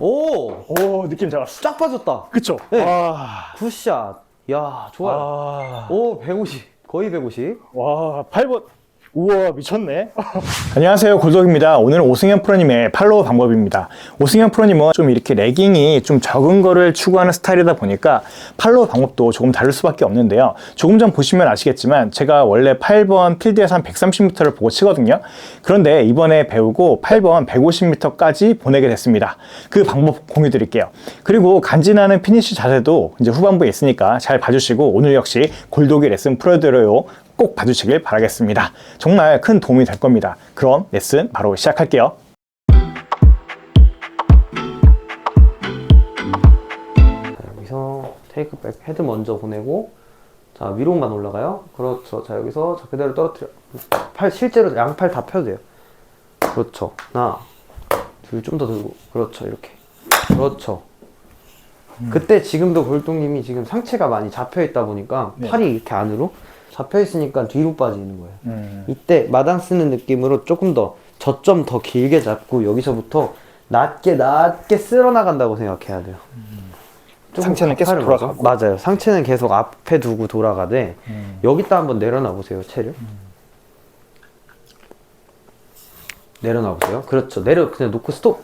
오! 오 느낌 잡았어. 쫙 빠졌다. 그쵸? 네. 와. 굿샷. 야, 좋아요. 와. 오, 150. 거의 150. 와, 8번. 우와, 미쳤네. 안녕하세요, 골독입니다. 오늘은 오승현 프로님의 팔로우 방법입니다. 오승현 프로님은 좀 이렇게 레깅이 좀 적은 거를 추구하는 스타일이다 보니까 팔로우 방법도 조금 다를 수밖에 없는데요. 조금 전 보시면 아시겠지만 제가 원래 8번 필드에서 한 130m를 보고 치거든요. 그런데 이번에 배우고 8번 150m까지 보내게 됐습니다. 그 방법 공유 드릴게요. 그리고 간지나는 피니쉬 자세도 이제 후반부에 있으니까 잘 봐주시고 오늘 역시 골독이 레슨 프로드로요. 꼭 봐주시길 바라겠습니다. 정말 큰 도움이 될 겁니다. 그럼 레슨 바로 시작할게요. 자, 여기서 테이크백 헤드 먼저 보내고 자 위로만 올라가요. 그렇죠. 자 여기서 자 그대로 떨어뜨려. 팔 실제로 양팔 다 펴도 돼요. 그렇죠. 하나, 둘 좀 더 들고. 그렇죠. 이렇게. 그렇죠. 그때 지금도 골동님이 지금 상체가 많이 잡혀 있다 보니까 네. 팔이 이렇게 안으로 잡혀 있으니까 뒤로 빠지는 거예요. 음, 이때 마당 쓰는 느낌으로 조금 더 저점 더 길게 잡고 여기서부터 낮게 낮게 쓸어 나간다고 생각해야 돼요. 조금 상체는 계속. 맞아- 맞아요. 상체는 계속 앞에 두고 돌아가되 음. 여기다 한번 내려놔 보세요. 채를. 내려놔 보세요. 그렇죠. 내려 그냥 놓고 스톱.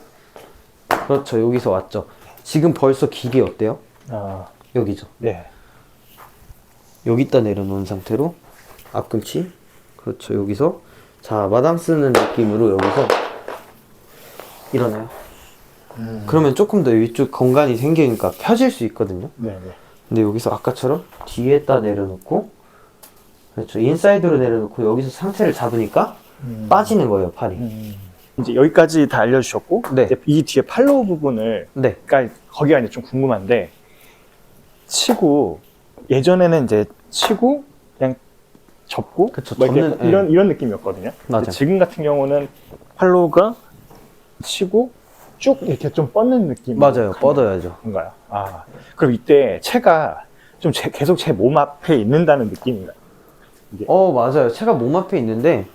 그렇죠. 여기서 왔죠. 지금 벌써 길이 어때요? 아, 여기죠. 네. 여기다 내려놓은 상태로 앞꿈치 그렇죠. 여기서. 자 마당 쓰는 느낌으로 여기서 일어나요. 그러면 조금 더 위쪽 공간이 생기니까 펴질 수 있거든요. 네, 네. 근데 여기서 아까처럼 뒤에다 내려놓고 그렇죠. 인사이드로 내려놓고 여기서 상체를 잡으니까 음. 빠지는 거예요 팔이. 음. 이제 여기까지 다 알려주셨고, 네. 이 뒤에 팔로우 부분을, 네. 그러니까 거기가 이제 좀 궁금한데, 치고, 예전에는 이제 치고, 그냥 접고, 그쵸, 뭐 이렇게 접는, 예. 이런, 이런 느낌이었거든요. 근데 맞아요. 지금 같은 경우는 팔로우가 치고, 쭉 이렇게 좀 뻗는 느낌. 맞아요 뻗어야죠 건가요? 아, 그럼 이때 채가 좀 제- 계속 제 몸 앞에 있는다는 느낌인가요? 어 맞아요 채가 몸 앞에 있는데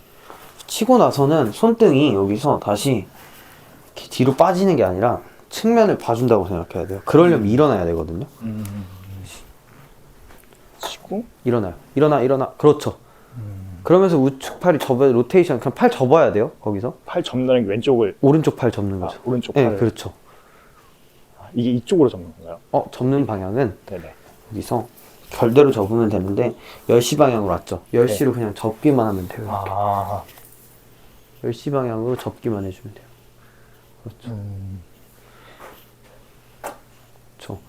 치고 나서는 손등이 여기서 다시 이렇게 뒤로 빠지는 게 아니라 측면을 봐준다고 생각해야 돼요 그러려면 일어나야 되거든요 치고, 일어나요. 일어나 일어나. 그렇죠. 그러면서 우측 팔이 접어 로테이션 그냥 팔 접어야 돼요 거기서? 팔 접는 게 왼쪽을, 오른쪽 팔 접는 아, 거죠. 오른쪽 네 팔을. 그렇죠. 이게 이쪽으로 접는 건가요? 어 접는 방향은 네네. 여기서 결대로 접으면 되는데 10시 방향으로 왔죠. 10시로 그냥 접기만 하면 돼요 아, 10시 방향으로 접기만 해주면 돼요. 그렇죠. 음, 그렇죠.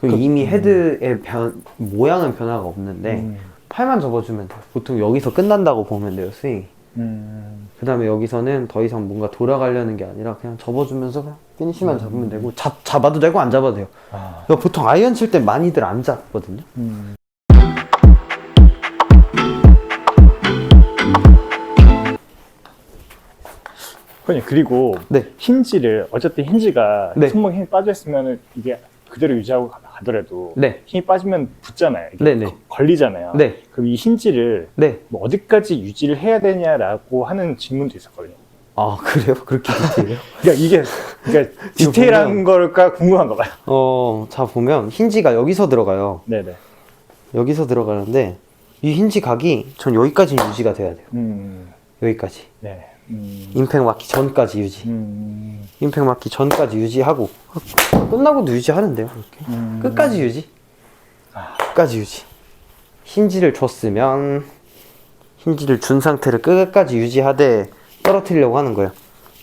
그리고 이미 헤드의 변, 모양은 변화가 없는데 음, 팔만 접어주면 돼요. 보통 여기서 끝난다고 보면 돼요, 스윙. 음, 그 다음에 여기서는 더 이상 뭔가 돌아가려는 게 아니라 그냥 접어주면서 그냥 피니시만 잡으면 되고 잡, 잡아도 되고 안 잡아도 돼요. 아, 그러니까 보통 아이언 칠 때 많이들 안 잡거든요. 음. 그냥 그리고 네. 힌지를 어쨌든 힌지가 네. 손목에 힘이 빠져 있으면 이게 그대로 유지하고 가- 가더라도 네. 힘이 빠지면 붙잖아요. 이게 네네. 거- 걸리잖아요. 네. 그럼 이 힌지를 네. 뭐 어디까지 유지를 해야 되냐라고 하는 질문도 있었거든요. 아, 그래요? 그렇게 디테일해요? 그러니까 이게 그러니까 디테일한 보면- 걸까 궁금한가 봐요. 어, 자, 보면 힌지가 여기서 들어가요. 네네. 여기서 들어가는데 이 힌지 각이 전 여기까지 유지가 돼야 돼요. 음, 여기까지. 네. 음, 임팩 맞기 전까지 유지. 음, 임팩 맞기 전까지 유지하고 끝나고도 유지하는데요 이렇게 음. 끝까지 유지 끝까지 유지 힌지를 줬으면 힌지를 준 상태를 끝까지 유지하되 떨어뜨리려고 하는 거예요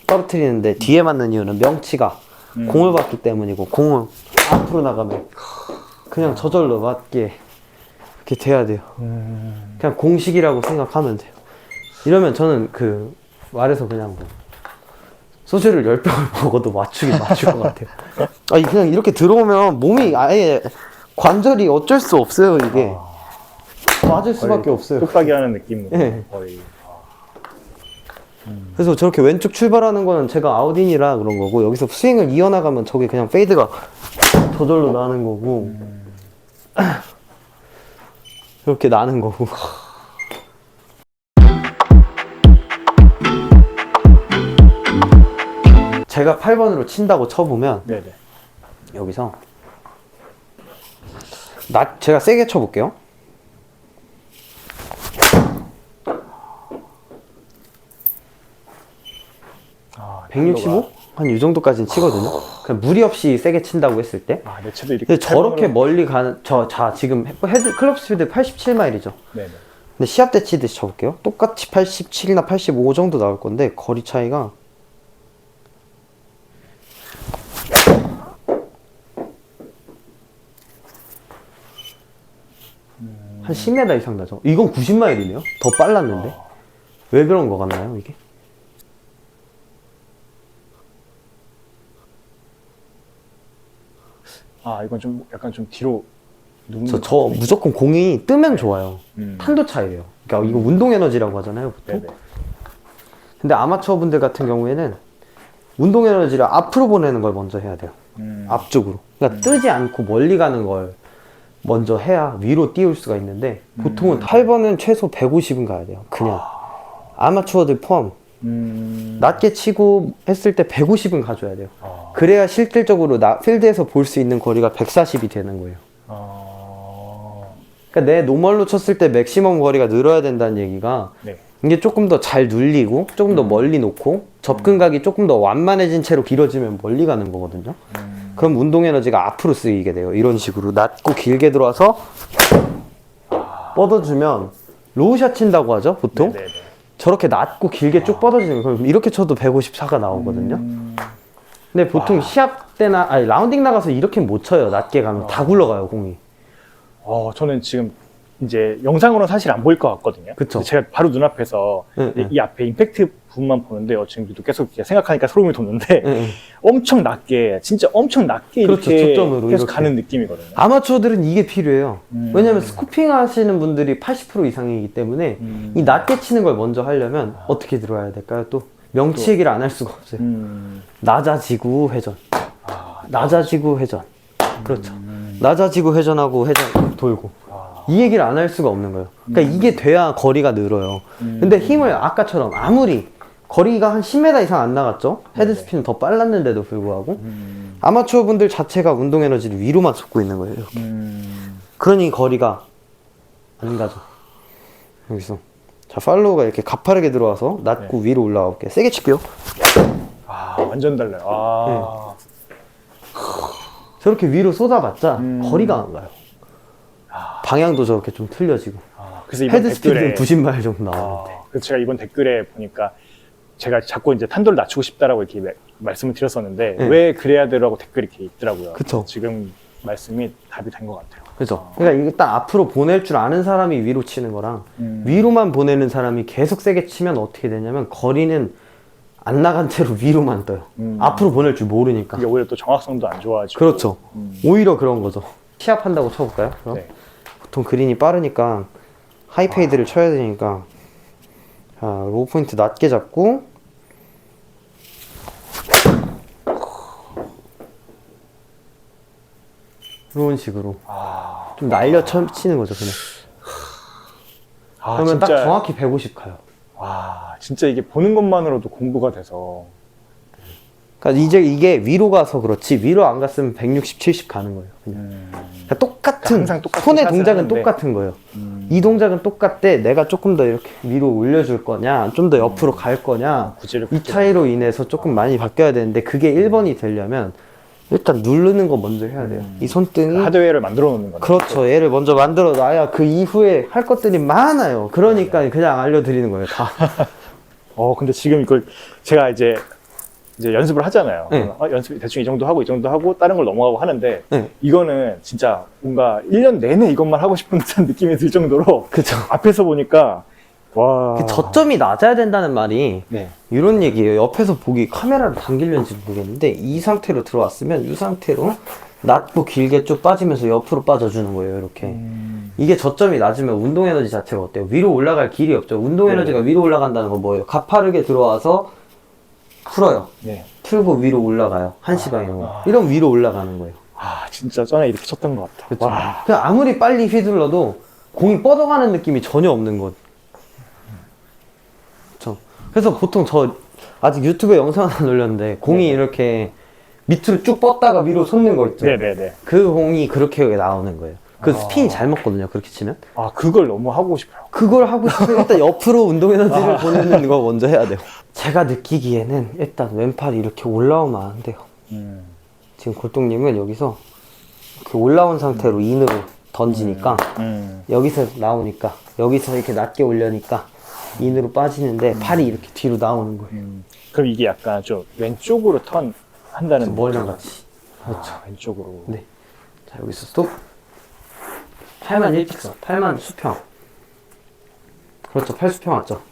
떨어뜨리는데 뒤에 맞는 이유는 명치가 음. 공을 받기 때문이고 공을 앞으로 나가면 그냥 저절로 맞게 이렇게 돼야 돼요 음, 그냥 공식이라고 생각하면 돼요. 이러면 저는 그 말에서 그냥 뭐 소주를 열 병을 먹어도 맞추긴 맞출 것 같아요. 아니 그냥 이렇게 들어오면 몸이 아예 관절이 어쩔 수 없어요 이게 맞을 수밖에 없어요. 뚝딱이 하는 느낌으로 네. 거의. 그래서 저렇게 왼쪽 출발하는 거는 제가 아웃인이라 그런 거고 여기서 스윙을 이어나가면 저게 그냥 페이드가 저절로 나는 거고 이렇게 나는 거고 제가 8번으로 친다고 쳐보면 네네. 여기서 나 제가 세게 쳐볼게요. 아, 165? 한 이 정도까지는 치거든요. 그냥 무리 없이 세게 친다고 했을 때. 아, 내 채도 이렇게. 근데 저렇게 멀리 가는 저 자 지금 헤드 클럽 스피드 87마일이죠. 네네. 근데 시합 때 치듯이 쳐볼게요. 똑같이 87이나 85 정도 나올 건데 거리 차이가 한 10m 이상 나죠. 이건 90마일이네요. 더 빨랐는데. 왜 그런 거 같나요, 이게? 아, 이건 좀 약간 좀 뒤로. 저, 저 무조건 공이 뜨면 좋아요. 음. 탄도 차이래요. 그러니까 이거 운동 에너지라고 하잖아요, 보통. 네네. 근데 아마추어 분들 같은 경우에는 운동 에너지를 앞으로 보내는 걸 먼저 해야 돼요. 음. 앞쪽으로. 그러니까 뜨지 않고 멀리 가는 걸 먼저 해야 위로 띄울 수가 있는데 보통은 8번은 최소 150은 가야 돼요. 그냥 아 마추어들 포함 음. 낮게 치고 했을 때 150은 가줘야 돼요. 아. 그래야 실질적으로 나 필드에서 볼 수 있는 거리가 140이 되는 거예요. 아. 그러니까 내 노멀로 쳤을 때 맥시멈 거리가 늘어야 된다는 얘기가 네. 이게 조금 더 잘 눌리고 조금 더 멀리 놓고 접근각이 조금 더 완만해진 채로 길어지면 멀리 가는 거거든요. 음. 그럼 운동 에너지가 앞으로 쓰이게 돼요. 이런 식으로 낮고 길게 들어와서 뻗어주면 로우샷 친다고 하죠, 보통. 네네네. 저렇게 낮고 길게 쭉 뻗어지는 거. 그럼 이렇게 쳐도 154가 나오거든요. 음. 근데 보통 시합 때나 아니 라운딩 나가서 이렇게 못 쳐요. 낮게 가면 다 굴러가요, 공이. 어, 저는 지금 이제 영상으로는 사실 안 보일 것 같거든요. 그쵸. 제가 바로 눈앞에서 네, 이, 네. 이 앞에 임팩트 부분만 보는데요. 지금 도 계속 이렇게 생각하니까 소름이 돋는데 예, 예. 엄청 낮게, 진짜 엄청 낮게 그렇죠, 이렇게 계속 이렇게. 가는 느낌이거든요. 아마추어들은 이게 필요해요. 음. 왜냐면 스쿠핑 하시는 분들이 80% 이상이기 때문에 음. 이 낮게 치는 걸 먼저 하려면 어떻게 들어야 될까요? 또 명치 얘기를 안 할 수가 없어요. 음. 낮아지고 회전. 아, 낮아지고 회전. 그렇죠. 음. 낮아지고 회전하고 회전 돌고. 아. 이 얘기를 안 할 수가 없는 거예요. 그러니까 이게 돼야 거리가 늘어요. 음. 근데 힘을 아까처럼 아무리 거리가 한 10m 이상 안 나갔죠? 헤드 네네. 스피는 더 빨랐는데도 불구하고 음. 아마추어 분들 자체가 운동 에너지를 위로만 쏟고 있는 거예요. 음. 그러니 거리가 안 가죠. 여기서 자 팔로우가 이렇게 가파르게 들어와서 낮고 네. 위로 올라가 볼게요. 세게 칠게요. 아, 완전 달라요. 아. 저렇게 위로 쏟아봤자 음. 거리가 안 가요. 방향도 저렇게 좀 틀려지고 아, 그래서 이번 헤드 스피드는 댓글에 90마일 정도 아, 그래서 제가 이번 댓글에 보니까 제가 자꾸 이제 탄도를 낮추고 싶다라고 이렇게 말- 말씀을 드렸었는데 네. 왜 그래야 되라고 댓글이 이렇게 있더라고요. 그쵸. 지금 말씀이 답이 된 것 같아요. 그죠? 그러니까 이게 딱 앞으로 보낼 줄 아는 사람이 위로 치는 거랑 음. 위로만 보내는 사람이 계속 세게 치면 어떻게 되냐면 거리는 안 나간 채로 위로만 떠요. 음. 앞으로 보낼 줄 모르니까. 그게 오히려 또 정확성도 안 좋아지고. 그렇죠. 음. 오히려 그런 거죠. 시합한다고 쳐볼까요? 그럼? 네. 보통 그린이 빠르니까 하이페이드를 쳐야 되니까. 자 로우 포인트 낮게 잡고. 이런 식으로. 아, 좀 날려 쳐 치는 거죠 그냥. 아 그러면 진짜. 딱 정확히 150 가요. 와 진짜 이게 보는 것만으로도 공부가 돼서 그러니까 이제 이게 위로 가서 그렇지 위로 안 갔으면 160, 70 가는 거예요 그냥 음. 그러니까 똑같은 항상 똑같은 손의 샷을 동작은 하는데. 똑같은 거예요 음. 이 동작은 똑같대 내가 조금 더 이렇게 위로 올려줄 거냐 좀 더 옆으로 갈 거냐 구질을 이 차이로 인해서 조금 많이 바뀌어야 되는데 그게 1번이 되려면 일단 누르는 거 먼저 해야 돼요. 이 손등이 하드웨어를 만들어 놓는 거네. 그렇죠. 얘를 먼저 만들어 놔야 그 이후에 할 것들이 많아요. 그러니까 그냥 알려드리는 거예요. 다. 어 근데 지금 이걸 제가 이제 이제 연습을 하잖아요. 네. 어, 연습 대충 이 정도 하고 이 정도 하고 다른 걸 넘어가고 하는데 네. 이거는 진짜 뭔가 1년 내내 이것만 하고 싶은 듯한 느낌이 들 정도로 그죠. 앞에서 보니까 와 그 저점이 낮아야 된다는 말이 네. 이런 얘기예요. 옆에서 보기 카메라를 당길는지 모르겠는데 이 상태로 들어왔으면 이 상태로 낮고 길게 쭉 빠지면서 옆으로 빠져주는 거예요. 이렇게. 음, 이게 저점이 낮으면 운동 에너지 자체가 어때요? 위로 올라갈 길이 없죠. 운동 네. 에너지가 위로 올라간다는 건 뭐예요? 가파르게 들어와서 풀어요. 네. 풀고 위로 올라가요. 한시 방향으로. 이런 위로 올라가는 거예요. 아 진짜 전에 이렇게 쳤던 것 같다. 그렇죠. 와. 그냥 아무리 빨리 휘둘러도 공이 뻗어가는 느낌이 전혀 없는 것. 그렇죠. 그래서 보통 저 아직 유튜브에 영상 안 올렸는데 공이 이렇게 밑으로 쭉 뻗다가 위로 솟는 거 있죠. 네네네. 그 공이 그렇게 나오는 거예요. 그 아. 스피인 잘 먹거든요. 그렇게 치면. 아 그걸 너무 하고 싶어요. 그걸 하고 싶으면 일단 옆으로 운동 에너지를 아. 보내는 거 먼저 해야 돼요. 제가 느끼기에는 일단 왼팔이 이렇게 올라오면 안 돼요. 음. 지금 골동님은 여기서 이렇게 올라온 상태로 인으로 던지니까 음. 음. 여기서 나오니까 여기서 이렇게 낮게 올려니까 인으로 빠지는데 음. 팔이 이렇게 뒤로 나오는 거예요. 음. 그럼 이게 약간 좀 왼쪽으로 턴 한다는 머리랑 같이. 그렇죠. 아, 왼쪽으로. 네. 자 여기서 또 8만 1픽서, 8만 수평. 그렇죠, 8수평 왔죠.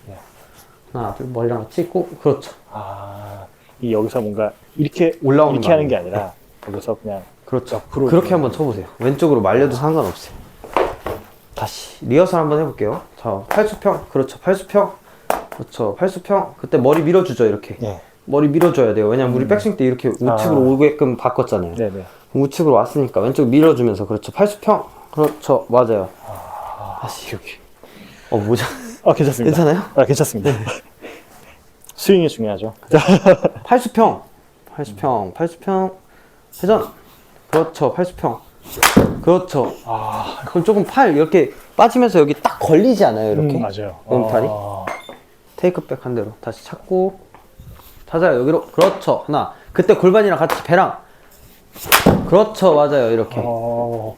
하나, 둘, 뭐 머리 하나 찍고, 그렇죠. 아, 이 여기서 뭔가 이렇게 올라오는 이렇게 하는 게 아니라, 여기서 그냥. 그렇죠. 그렇게 한번 쳐보세요. 왼쪽으로 말려도 네. 상관없어요. 다시 리허설 한번 해볼게요. 자, 팔수평, 그렇죠. 팔수평, 그렇죠. 팔수평. 그때 머리 밀어주죠, 이렇게. 네. 머리 밀어줘야 돼요. 왜냐면 우리 음. 백스윙 때 이렇게 우측으로 아. 오게끔 바꿨잖아요. 네. 네네. 우측으로 왔으니까 왼쪽 밀어주면서 그렇죠. 팔수평, 그렇죠. 맞아요. 다시 이렇게. 어, 모자. 아 괜찮습니다. 괜찮아요? 아 괜찮습니다. 스윙이 중요하죠. 팔수평. 팔수평. 팔수평. 회전. 그렇죠. 팔수평. 그렇죠. 아, 그럼 조금 팔 이렇게 빠지면서 여기 딱 걸리지 않아요 이렇게 음, 맞아요. 왼팔이 아, 테이크백 한 대로 다시 찾고 찾아요 여기로 그렇죠 하나 그때 골반이랑 같이 배랑 그렇죠 맞아요 이렇게 어,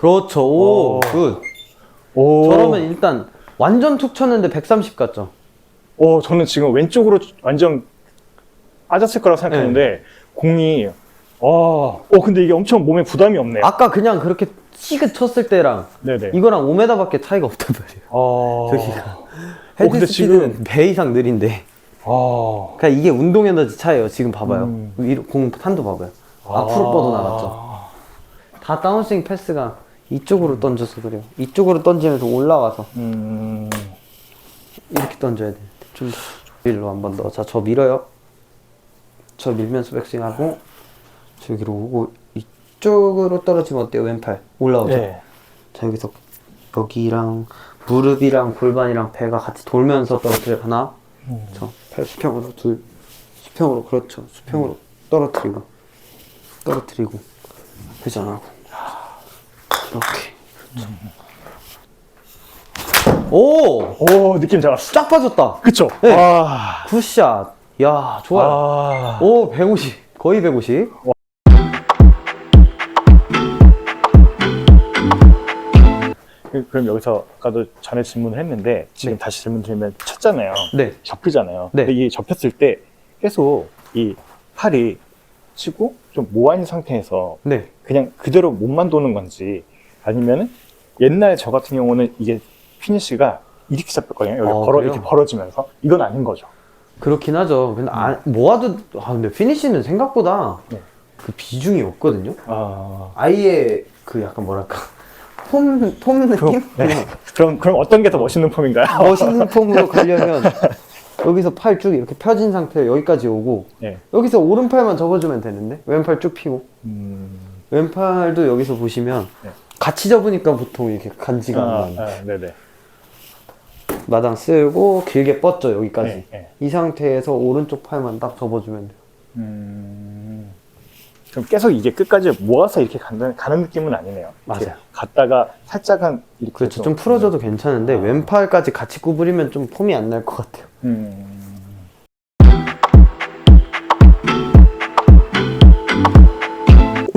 그렇죠. 어. 오굿. 오, 저러면 일단 완전 툭 쳤는데 130 같죠. 오, 저는 지금 왼쪽으로 완전 빠졌을 거라고 생각했는데 네. 공이 어, 어, 근데 이게 엄청 몸에 부담이 없네요. 아까 그냥 그렇게 찌그 쳤을 때랑 네네. 이거랑 5m밖에 차이가 없단 말이에요. 어, 저기가. 어, 헤드 근데 스피드는 지금 배 이상 느린데. 어, 그냥 이게 운동 에너지 차이에요 지금 봐봐요. 음. 위로 공 탄도 봐봐요. 앞으로 뻗어 나갔죠. 다 다운스윙 패스가 이쪽으로 던져서 그래요. 이쪽으로 던지면서 올라와서 음, 이렇게 던져야 돼. 좀 더. 일로 한 번 더. 자, 저 밀어요. 저 밀면서 백스윙 하고 저기로 오고 이쪽으로 떨어지면 어때요? 왼팔 올라오죠. 네. 자, 여기서 여기랑 무릎이랑 골반이랑 배가 같이 돌면서 떨어뜨려 하나. 음. 저 팔 수평으로 둘. 수평으로 그렇죠. 수평으로 떨어뜨리고 떨어뜨리고 회전하고 이렇게. 그렇죠. 오! 오, 느낌 잡았어. 쫙 빠졌다. 그쵸? 네. 아, 굿샷. 야, 좋아요. 아, 오, 150. 거의 150. 그- 그럼 여기서 아까도 전에 질문을 했는데 지금 다시 질문 드리면 쳤잖아요. 네. 접히잖아요. 네. 근데 이게 접혔을 때 계속 이 팔이 치고 좀 모아있는 상태에서 네. 그냥 그대로 몸만 도는 건지 아니면은 옛날 저 같은 경우는 이게 피니쉬가 이렇게 잡혔거든요. 여기 아, 벌어, 그래요? 이렇게 벌어지면서 이건 아닌 거죠. 그렇긴 하죠. 근데 아, 모아도, 아, 근데 피니쉬는 생각보다 네. 그 비중이 없거든요. 아, 아예 그 약간 뭐랄까. 폼, 폼 느낌? 그냥 그럼 그럼 어떤 게 더 멋있는 폼인가요? 멋있는 폼으로 가려면 여기서 팔 쭉 이렇게 펴진 상태에 여기까지 오고 네. 여기서 오른팔만 접어주면 되는데 왼팔 쭉 펴고 음, 왼팔도 여기서 보시면 네. 같이 접으니까 보통 이렇게 간지가 아, 안 나요. 아, 네네. 마당 쓸고 길게 뻗죠 여기까지. 네, 네. 이 상태에서 오른쪽 팔만 딱 접어주면 돼요. 음, 그럼 계속 이게 끝까지 모아서 이렇게 가는, 가는 느낌은 아니네요. 이렇게 맞아요. 갔다가 살짝은 이렇게 그렇죠. 좀 풀어줘도 괜찮은데 아. 왼팔까지 같이 구부리면 좀 폼이 안 날 것 같아요. 음,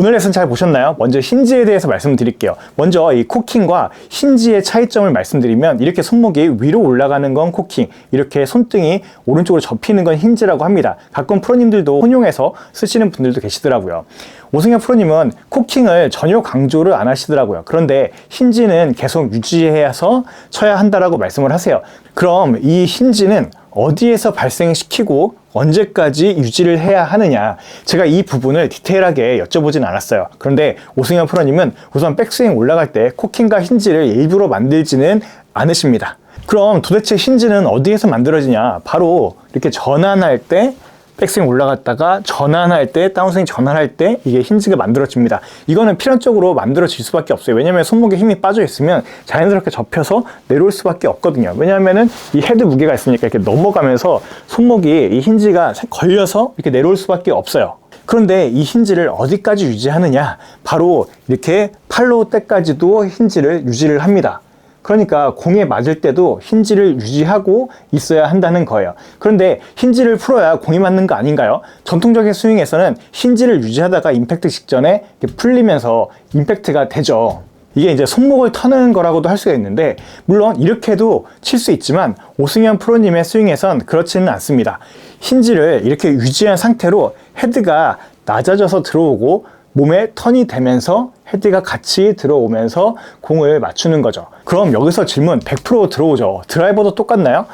오늘 레슨 잘 보셨나요? 먼저 힌지에 대해서 말씀드릴게요. 먼저 이 코킹과 힌지의 차이점을 말씀드리면 이렇게 손목이 위로 올라가는 건 코킹, 이렇게 손등이 오른쪽으로 접히는 건 힌지라고 합니다. 가끔 프로님들도 혼용해서 쓰시는 분들도 계시더라고요. 오승현 프로님은 코킹을 전혀 강조를 안 하시더라고요. 그런데 힌지는 계속 유지해서 쳐야 한다라고 말씀을 하세요. 그럼 이 힌지는 어디에서 발생시키고 언제까지 유지를 해야 하느냐. 제가 이 부분을 디테일하게 여쭤보진 않았어요. 그런데 오승현 프로님은 우선 백스윙 올라갈 때 코킹과 힌지를 일부러 만들지는 않으십니다. 그럼 도대체 힌지는 어디에서 만들어지냐? 바로 이렇게 전환할 때 백스윙 올라갔다가 전환할 때, 다운스윙 전환할 때 이게 힌지가 만들어집니다. 이거는 필연적으로 만들어질 수밖에 없어요. 왜냐면 손목에 힘이 빠져 있으면 자연스럽게 접혀서 내려올 수밖에 없거든요. 왜냐하면은 이 헤드 무게가 있으니까 이렇게 넘어가면서 손목이 이 힌지가 걸려서 이렇게 내려올 수밖에 없어요. 그런데 이 힌지를 어디까지 유지하느냐? 바로 이렇게 팔로우 때까지도 힌지를 유지를 합니다. 그러니까 공에 맞을 때도 힌지를 유지하고 있어야 한다는 거예요. 그런데 힌지를 풀어야 공이 맞는 거 아닌가요? 전통적인 스윙에서는 힌지를 유지하다가 임팩트 직전에 풀리면서 임팩트가 되죠. 이게 이제 손목을 터는 거라고도 할 수가 있는데 물론 이렇게도 칠 수 있지만 오승현 프로님의 스윙에선 그렇지는 않습니다. 힌지를 이렇게 유지한 상태로 헤드가 낮아져서 들어오고 몸에 턴이 되면서 헤드가 같이 들어오면서 공을 맞추는 거죠. 그럼 여기서 질문 100% 들어오죠. 드라이버도 똑같나요?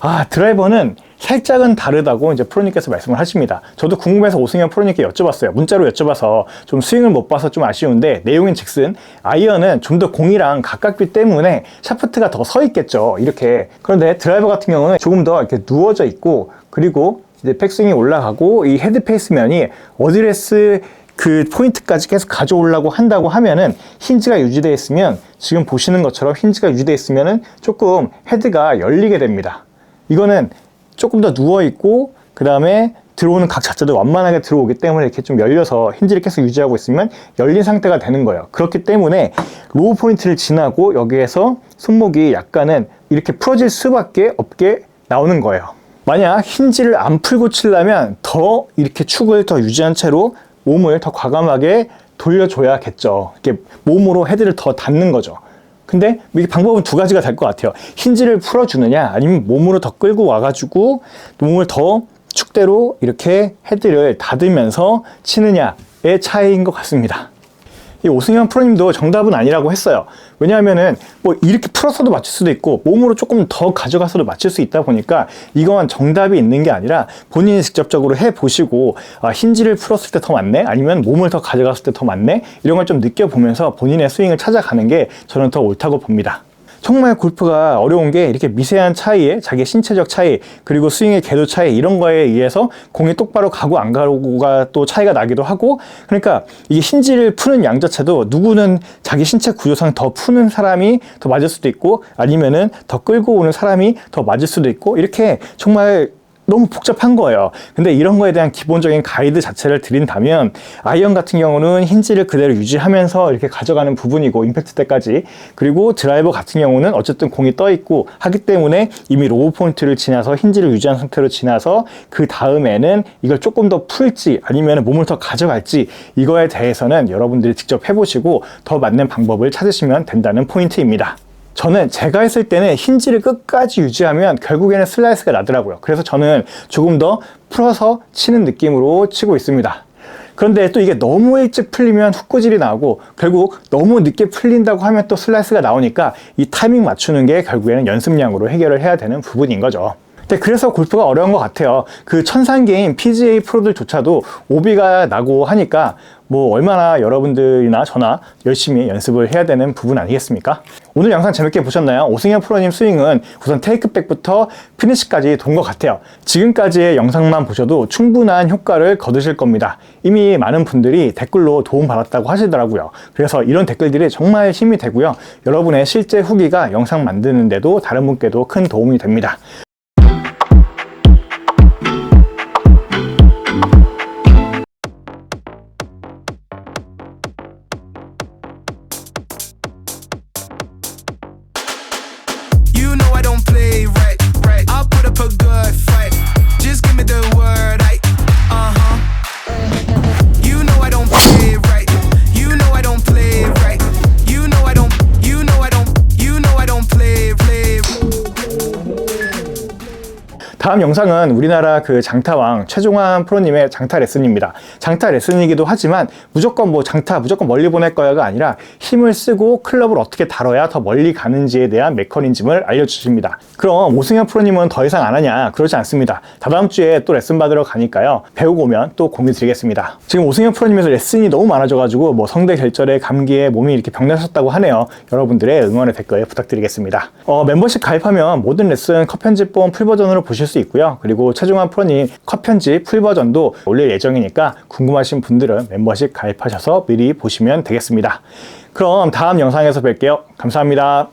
아, 드라이버는 살짝은 다르다고 이제 프로님께서 말씀을 하십니다. 저도 궁금해서 오승현 프로님께 여쭤봤어요. 문자로 여쭤봐서 좀 스윙을 못 봐서 좀 아쉬운데 내용인 즉슨 아이언은 좀 더 공이랑 가깝기 때문에 샤프트가 더 서 있겠죠. 이렇게. 그런데 드라이버 같은 경우는 조금 더 이렇게 누워져 있고 그리고 이제 백스윙이 올라가고 이 헤드 페이스면이 어드레스 그 포인트까지 계속 가져오려고 한다고 하면은 힌지가 유지되어 있으면 지금 보시는 것처럼 힌지가 유지되어 있으면은 조금 헤드가 열리게 됩니다. 이거는 조금 더 누워 있고 그 다음에 들어오는 각 자체도 완만하게 들어오기 때문에 이렇게 좀 열려서 힌지를 계속 유지하고 있으면 열린 상태가 되는 거예요. 그렇기 때문에 로우 포인트를 지나고 여기에서 손목이 약간은 이렇게 풀어질 수밖에 없게 나오는 거예요. 만약 힌지를 안 풀고 치려면 더 이렇게 축을 더 유지한 채로 몸을 더 과감하게 돌려줘야겠죠. 이렇게 몸으로 헤드를 더 닿는 거죠. 근데 이게 방법은 두 가지가 될 것 같아요. 힌지를 풀어주느냐, 아니면 몸으로 더 끌고 와가지고 몸을 더 축대로 이렇게 헤드를 닫으면서 치느냐의 차이인 것 같습니다. 이 오승현 프로님도 정답은 아니라고 했어요. 왜냐하면은 뭐 이렇게 풀어서도 맞출 수도 있고 몸으로 조금 더 가져가서도 맞출 수 있다 보니까 이건 정답이 있는 게 아니라 본인이 직접적으로 해 보시고 아, 힌지를 풀었을 때 더 맞네 아니면 몸을 더 가져갔을 때 더 맞네 이런 걸 좀 느껴보면서 본인의 스윙을 찾아가는 게 저는 더 옳다고 봅니다. 정말 골프가 어려운 게 이렇게 미세한 차이에 자기 신체적 차이 그리고 스윙의 궤도 차이 이런 거에 의해서 공이 똑바로 가고 안 가고가 또 차이가 나기도 하고 그러니까 이게 힌지를 푸는 양 자체도 누구는 자기 신체 구조상 더 푸는 사람이 더 맞을 수도 있고 아니면은 더 끌고 오는 사람이 더 맞을 수도 있고 이렇게 정말 너무 복잡한 거예요. 근데 이런 거에 대한 기본적인 가이드 자체를 드린다면 아이언 같은 경우는 힌지를 그대로 유지하면서 이렇게 가져가는 부분이고 임팩트 때까지 그리고 드라이버 같은 경우는 어쨌든 공이 떠 있고 하기 때문에 이미 로우 포인트를 지나서 힌지를 유지한 상태로 지나서 그 다음에는 이걸 조금 더 풀지 아니면 몸을 더 가져갈지 이거에 대해서는 여러분들이 직접 해보시고 더 맞는 방법을 찾으시면 된다는 포인트입니다. 저는 제가 했을 때는 힌지를 끝까지 유지하면 결국에는 슬라이스가 나더라고요. 그래서 저는 조금 더 풀어서 치는 느낌으로 치고 있습니다. 그런데 또 이게 너무 일찍 풀리면 훅구질이 나오고 결국 너무 늦게 풀린다고 하면 또 슬라이스가 나오니까 이 타이밍 맞추는 게 결국에는 연습량으로 해결을 해야 되는 부분인 거죠. 근데 그래서 골프가 어려운 것 같아요. 그 천상계인 PGA 프로들조차도 오비가 나고 하니까 뭐 얼마나 여러분들이나 저나 열심히 연습을 해야 되는 부분 아니겠습니까? 오늘 영상 재밌게 보셨나요? 오승현 프로님 스윙은 우선 테이크백부터 피니시까지 돈 것 같아요. 지금까지의 영상만 보셔도 충분한 효과를 거두실 겁니다. 이미 많은 분들이 댓글로 도움받았다고 하시더라고요. 그래서 이런 댓글들이 정말 힘이 되고요. 여러분의 실제 후기가 영상 만드는데도 다른 분께도 큰 도움이 됩니다. 다음 영상은 우리나라 그 장타왕 최종환 프로님의 장타 레슨입니다. 장타 레슨이기도 하지만 무조건 뭐 장타 무조건 멀리 보낼 거야가 아니라 힘을 쓰고 클럽을 어떻게 다뤄야 더 멀리 가는지에 대한 메커니즘을 알려주십니다. 그럼 오승현 프로님은 더 이상 안 하냐? 그러지 않습니다. 다다음 주에 또 레슨 받으러 가니까요. 배우고 오면 또 공유 드리겠습니다. 지금 오승현 프로님에서 레슨이 너무 많아져가지고 뭐 성대 결절에 감기에 몸이 이렇게 병나셨다고 하네요. 여러분들의 응원의 댓글 부탁드리겠습니다. 어, 멤버십 가입하면 모든 레슨 컷 편집본 풀 버전으로 보실 수 있고 있고요. 그리고 최종환 프로님 컷 편집 풀 버전도 올릴 예정이니까 궁금하신 분들은 멤버십 가입하셔서 미리 보시면 되겠습니다. 그럼 다음 영상에서 뵐게요. 감사합니다.